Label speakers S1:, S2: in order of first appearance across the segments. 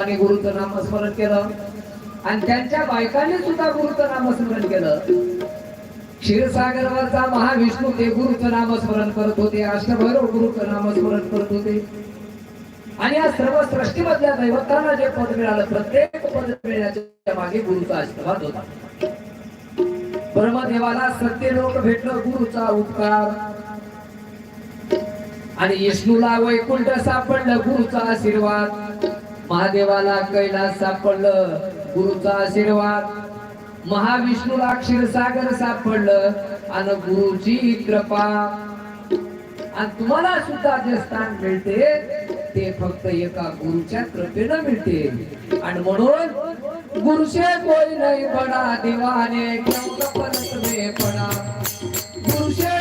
S1: आणि गुरुचं नामस्मरण केलं. आणि त्यांच्या बायकाने सुद्धा गुरुचं नामस्मरण केलं. क्षीरसागरवरचा महाविष्णू ते गुरुचं नामस्मरण करत होते. अष्टभैरव गुरुचं नामस्मरण करत होते. आणि या सर्व सृष्टीमधल्या दैवतांना जे पद मिळालं प्रत्येक पद मिळण्याच्या मागे गुरुचा आशीर्वाद होता. ब्रह्मदेवाला सत्य लोक भेटलं गुरुचा उपकार. आणि विष्णूला वैकुंठ सापडलं गुरुचा आशीर्वाद. महादेवाला कैलास सापडलं. गुरुचा आशीर्वाद. महाविष्णूला क्षीरसागर सापडलं. आणि गुरुची कृपा. आणि तुम्हाला सुद्धा जे स्थान मिळते ते फक्त एका गुरुच्या कृपेनं मिळते. आणि म्हणून गुरुशे कोई नाही बडा देवाने क्यों पडा. गुरुशे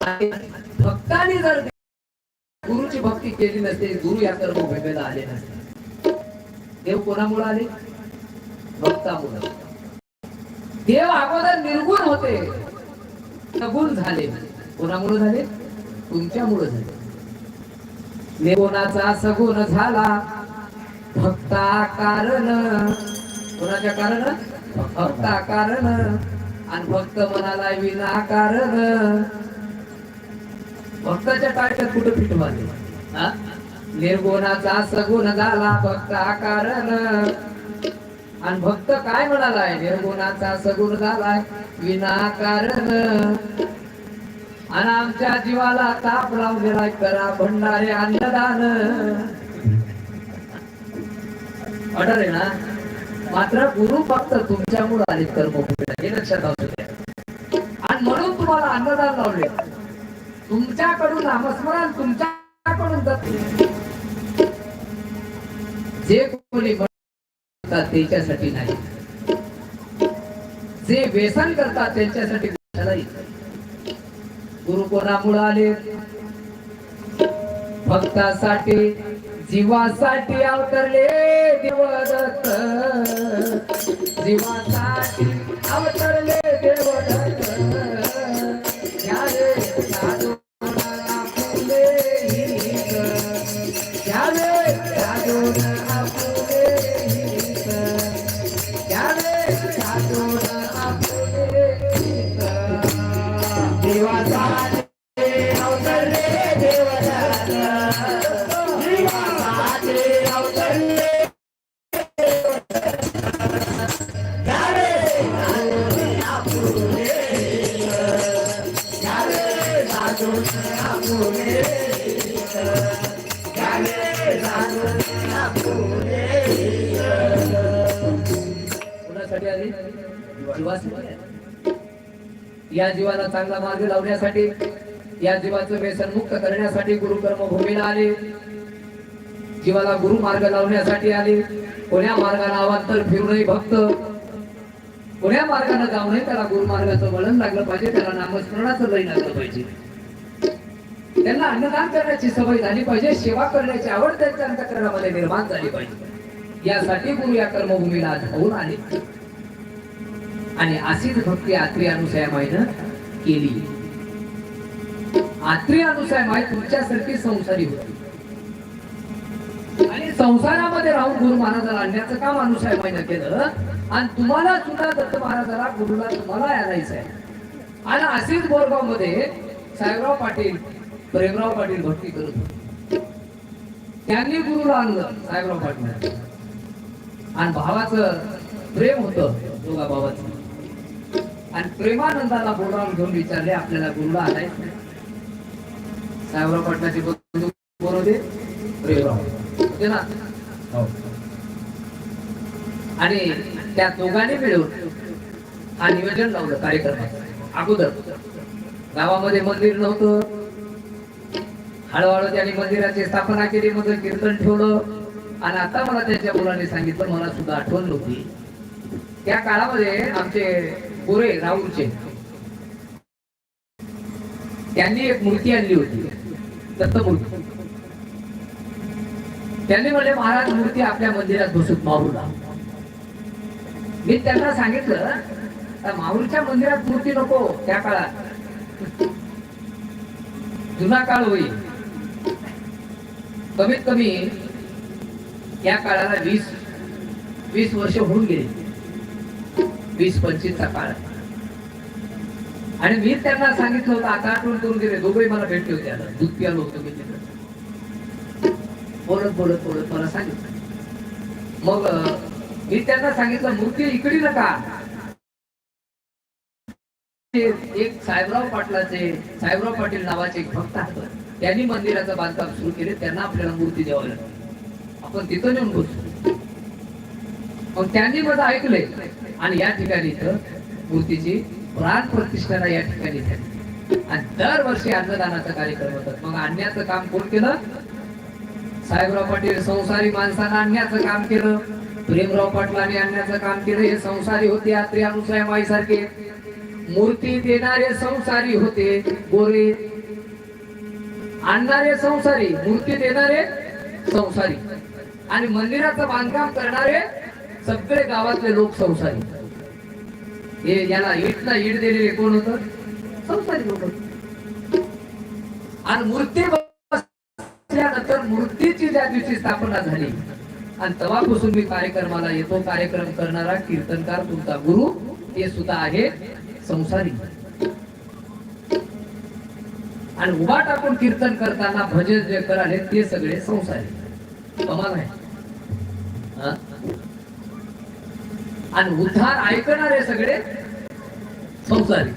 S1: भक्ताने जर गुरुची भक्ती केली नसते गुरु या कर्मभूमीला आले नसते देव कोणामुळे आले? भक्तामुळे. देव अगोदर निर्गुण होते सगुण झाले. कोणामुळे झाले? तुमच्यामुळे झाले. निर्गुणाचा सगुण झाला. भक्ता कारण. कोणाच्या कारण? भक्ता कारण. आणि भक्त मनाला विना कारण. भक्ताच्या टाळक्यात कुठं फिट मारले? हा? निर्गुणाचा सगुण झाला भक्त कारण आणि भक्त काय म्हणालाय? निर्गुणाचा सगुण झालाय विनाकारण आणि आमच्या जीवाला ताप लावलेला करा भंडारे अन्नदान. ऑर्डर आहे ना? मात्र गुरु फक्त तुमच्यामुळे आले कर्म हे लक्षात असू द्या. आणि म्हणून तुम्हाला अन्नदान लावले. तुमच्याकडून नामस्मरण तुमच्याकडून जाते जे कोणी करतात त्याच्यासाठी नाही. जे व्यसन करतात त्यांच्यासाठी गुरु कोणामुळे आले. भक्तासाठी जीवासाठी अवतरले देवदत्त. जीवासाठी अवतरले देवदत्त. या जीवाला चांगला मार्ग लावण्यासाठी या जीवाचं व्यसन मुक्त करण्यासाठी गुरुकर्म भूमीला आले. जीवाला गुरु मार्ग लावण्यासाठी आले. कोण्या मार्गाला अवांतर फिरूनही भक्त. कोण्या मार्गाने जाऊ नये त्याला गुरुमार्गाचं वळण लागलं पाहिजे त्याला नामस्मरणाचं लई लागलं पाहिजे. त्यांना अन्नदान करण्याची सवय झाली पाहिजे सेवा करण्याची आवड त्यांच्या अंतकरणामध्ये निर्माण झाली पाहिजे. यासाठी गुरु या कर्मभूमीला आज होऊन आले. आणि अशीच भक्ती आत्री अनुसयामाईनं केली. आत्री अनुसयामाई तुमच्यासारखी संसारी होती. आणि संसारामध्ये राहून गुरु महाराजाला आणण्याचं काम अनुसयामाईनं केलं. आणि तुम्हाला सुद्धा दत्त महाराजाला गुरुला तुम्हाला आणायचं आहे. आणि अशीच बोरगावमध्ये साहेबराव पाटील प्रेमराव पाटील भक्ती करत होते. त्यांनी गुरुला आणलं साहेबराव पाटील. आणि भावाचं प्रेम होतं दोघा भावाचं. आणि प्रेमानंदाला बोलावून घेऊन विचारले आपल्याला गुरुला आणायचं नाही. साहेबराव पाटलाचे बंधू कोण होते प्रेमराव होते. ना? हो. आणि त्या दोघांनी मिळून हा नियोजन लावलं कार्यक्रमाचं अगोदर. गावामध्ये मंदिर नव्हतं. हळूहळू त्यांनी मंदिराची स्थापना केली मग कीर्तन ठेवलं. आणि आता मला त्यांच्या मुलांनी सांगितलं मला सुद्धा आठवण नव्हती. त्या काळामध्ये आमचे गोरे राऊरचे त्यांनी एक मूर्ती आणली होती दत्तमूर्ती. त्यांनी म्हणले महाराज मूर्ती आपल्या मंदिरात बसून माहूरला मी त्यांना सांगितलं माहूरच्या मंदिरात मूर्ती नको त्या काळात. जुना काळ होईल. कमीत कमी या काळाला वीस वीस वर्ष होऊन गेली. वीस पंचवीसचा काळ. आणि मी त्यांना सांगितलं होतं आता आठवण करून गेले दोघे मला भेटले होते आता. दूध प्यालो होतो मी तिथं बोलत बोलत बोलत मला सांगितलं. मग मी त्यांना सांगितलं मूर्ती इकडे नका एक साहेबराव पाटलाचे साहेबराव पाटील नावाचे एक भक्त आहेत. त्यांनी मंदिराचं बांधकाम सुरू केले त्यांना आपल्याला मूर्ती द्यावं लागली. आपण तिथं नेऊन बसू. मग त्यांनी माझं ऐकलंय. आणि या ठिकाणी इथं मूर्तीची प्राण प्रतिष्ठाना या ठिकाणी झाली आणि दरवर्षी अन्नदानाचा कार्यक्रम होतात. मग आणण्याचं काम कोण केलं? साहेबराव पाटील संसारी माणसानं आणण्याचं काम केलं. प्रेमराव पाटलांनी आणण्याचं काम केलं. हे संसारी होते यात्री अनुसाय माईसारखे. मूर्ती देणारे संसारी होते गोरे. आणणारे संसारी मूर्ती देणारे संसारी. आणि मंदिराचं बांधकाम करणारे सगळे गावातले लोक संसारी. हे याला ईटला ईट दिलेले कोण होत? संसारी लोक. आणि मूर्ती बसल्यानंतर मूर्तीची ज्या दिवशी स्थापना झाली. आणि तेव्हापासून मी कार्यक्रमाला येतो कार्यक्रम करणारा कीर्तनकार तुमचा गुरु हे सुद्धा आहे संसारी. आणि उभा टाकून कीर्तन करताना भजन जे कराले ते सगळे संसारी. कमाल आहे हा? आणि उद्धार ऐकणारे सगळे संसारी.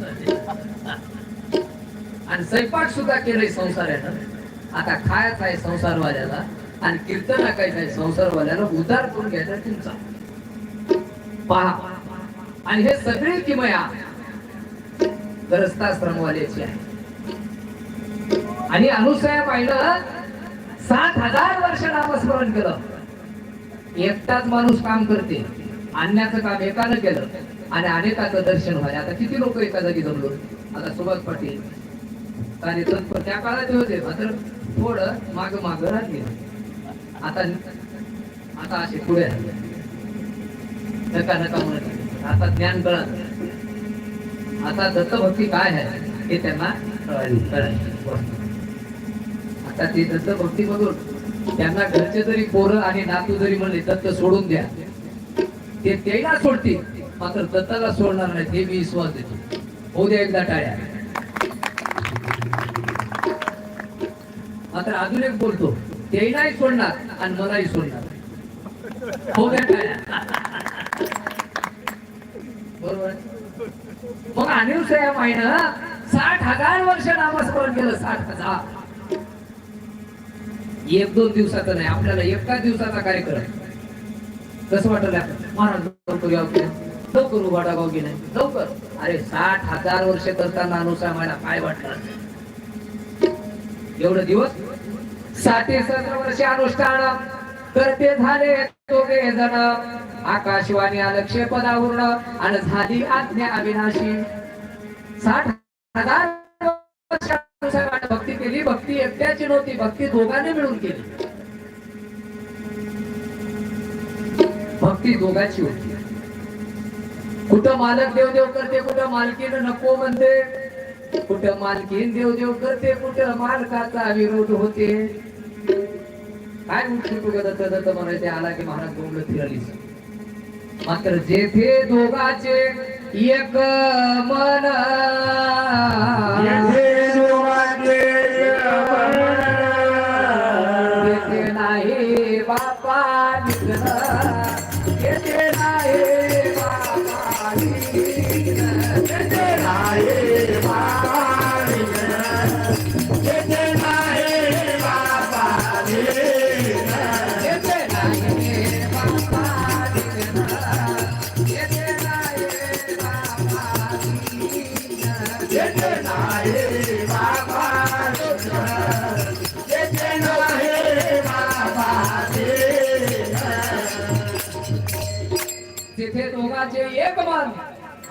S1: आणि स्वयंपाक सुद्धा केलंय संसारानं आता खायचा आहे संसारवाल्याला आणि कीर्तन ऐकायचं आहे संसारवाल्याला उद्धार करून घ्यायचा तुमचा. पहा. आणि हे सगळे किमया गरस्ताश्रमवाल्याची आहे आणि अनुसया पाहिलं सात हजार वर्ष नामस्मरण केलं. एकटाच माणूस काम करते. आणण्याचं काम एकानं केलं आणि अनेकाचं दर्शन व्हायला आता किती लोक एका जागी जमलो? आता सुभाष पाटील आणि तत्पर त्या काळात होते मात्र थोडं माग माग राहतील आता आता असे पुढे नका नका म्हणत आता ज्ञान कळत आता दत्तभक्ती काय आहे हे त्यांना आता ती दत्तभक्ती बघून त्यांना घरचे जरी पोरं आणि नातू जरी म्हणले दत्त सोडून द्या. ते त्याला सोडतील. मात्र दत्ताला सोडणार नाही ते मी विश्वास देतो. होऊ द्या एकदा टाळ्या. मात्र अजून एक बोलतो तेही सोडणार आणि मलाही सोडणार. होऊ द्या टाळ्या. बरोबर मग अनिल साहेब आहे ना साठ हजार वर्ष नामस्मरण केलं साठ हजार. एक दोन दिवसाचा नाही आपल्याला एका दिवसाचा कार्यक्रम. कसं वाटलं आपल्याला? महाराज लवकर यावं नाही? लवकर लवकर. अरे साठ हजार वर्ष करताना अनुसार मला काय वाटलं एवढं दिवस? साठे सतरा वर्ष अनुष्ठान. करते झाले दोघे जण. आकाशवाणी आलक्ष्य पदावरून आणि झाली आज्ञा अविनाशी. साठ हजार भक्ती केली भक्ती एकट्याची नव्हती भक्ती दोघांनी मिळून केली. भक्ती दोघांची होती. कुठं मालक देव देव करते कुठं मालकीन नको म्हणते कुठं मालकीन देवदेव करते कुठं मालकाचा विरोध होते. काय दत्त दत्त म्हणायचे आला की महाराज बोंबल फिरलीस मात्र जेथे दोघाचे एक मन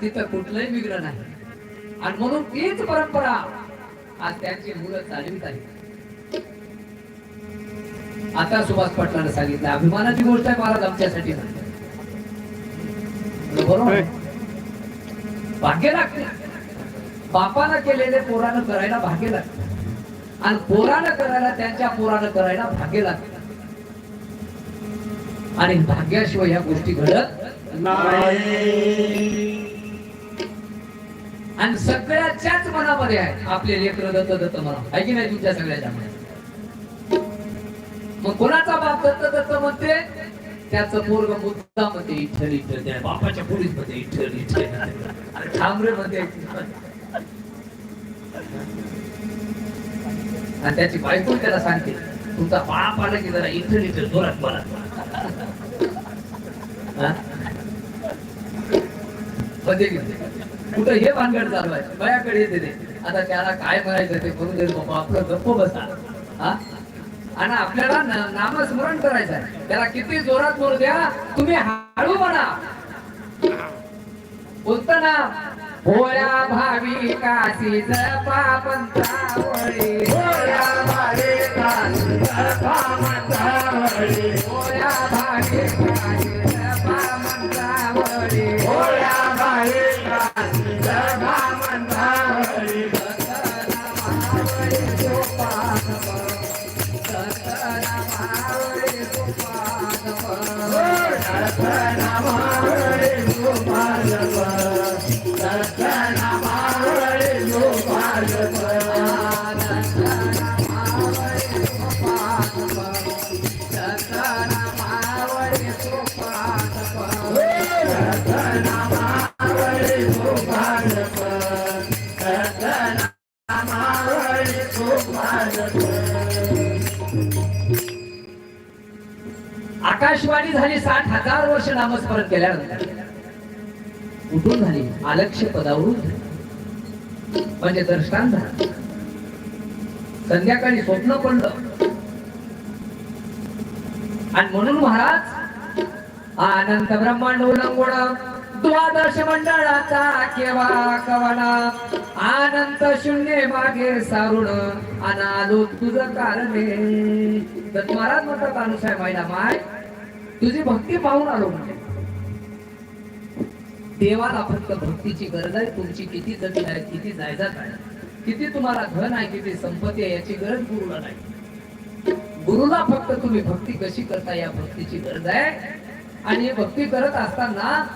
S1: तिथं कुठलंही विघ्न नाही. आणि म्हणून तीच परंपरा आज त्यांची मुलं चालवीत आहे आता सुभाष पाटलांना सांगितलं अभिमानाची गोष्ट आहे महाराज आमच्यासाठी नाही. बरोबर. भाग्य लागते. बापानं केलेले पोरानं करायला भाग्य लागते. आणि पोरानं करायला त्यांच्या पोरानं करायला भाग्य लागते. आणि भाग्याशिवाय ह्या गोष्टी घडत आणि सगळ्याच्याच मनामध्ये आहे. आपले लेकर दत्त दत्त म्हणा आहे की नाही तुमच्या सगळ्याच्या मनात? मग कोणाचा बाप दत्त दत्त म्हणते? त्याच पोरग मुद्दा मध्ये इठ्ठल इठ्ठल बापाच्या पोलीसमध्ये इठ्ठल इठ्ठल अरे ठामरे म्हणते आणि त्याची बायको त्याला सांगते तुमचा बाप आला की जरा इथं इथं जोरात बोला. मध्ये कुठं हे भानगड चालू आहे? बयाकडे येते ते. आता त्याला काय म्हणायचं ते करून दे बाबा. आपलं गप्प बसा. हा? आणि आपल्याला नामस्मरण करायचं आहे. त्याला किती जोरात बोलू द्या. तुम्ही हळू म्हणा. बोलत ना. भोळ्या भावी काशी पापंतावळी भोळ्या भावी काशी पापंतावळी भोळ्या भावी हजार नामस्मरण केल्यानंतर कुठून झाली? आलक्ष पदावरून म्हणजे दृष्टांत झालं संध्याकाळी स्वप्न पडलं. आणि म्हणून महाराज अनंत ब्रह्मांड उलंगुण द्वादश मंडळाचा केव्हा कवना अनंत शून्य मागे सारुण अनालो तुझ कारणे तर महाराज म्हणतात अनुसाय मायला माय तुझी भक्ती पाहून आलो म्हणजे. देवाला फक्त भक्तीची गरज आहे. तुमची किती जमीन आहे किती जायदाद आहे किती तुम्हाला धन आहे किती संपत्ती आहे याची गरज गुरुला नाही. गुरुला फक्त तुम्ही भक्ती कशी करता या भक्तीची गरज आहे. आणि हे भक्ती करत असताना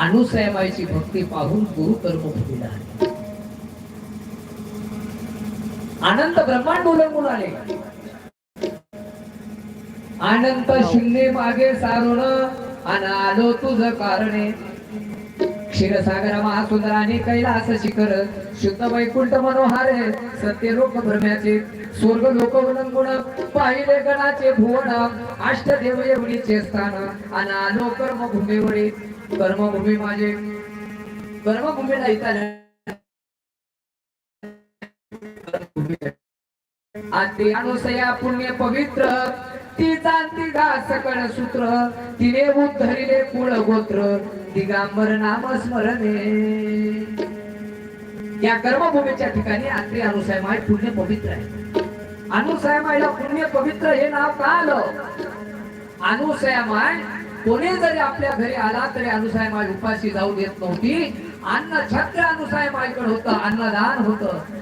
S1: अनुसयमाईची भक्ती पाहून गुरु कर्मभूमीला आले. आनंद ब्रह्मांड उलंबून आले. अनंत शून्य मागे सारून आणि आलो तुझ कारणे क्षीरसागर महासुंदर आणि कैलास शिखर शुद्ध वैकुंठ मनोहार सत्य लोक भ्रम्याचे स्वर्ग लोक उलंगुण पाहिले गणाचे भुवन अष्टदेव एवढीचे स्थान आलो कर्मभूमीवरी कर्मभूमी माझे कर्मभूमीला इथं अनुसया पुण्य पवित्र ती जाणती सकळ सूत्र तिने उद्धरिले कुळ गोत्र दिगांबर नाम स्मरणे या कर्मभूमीच्या ठिकाणी आत्री अनुसया माय पुण्य पवित्र आहे. अनुसया मायला पुण्य पवित्र हे नाव का आलं? अनुसया माय कोणी जरी आपल्या घरी आला तरी अनुसया माय उपाशी जाऊ देत नव्हती. अन्न छत्र अनुसया मायकडे होतं अन्नदान होतं.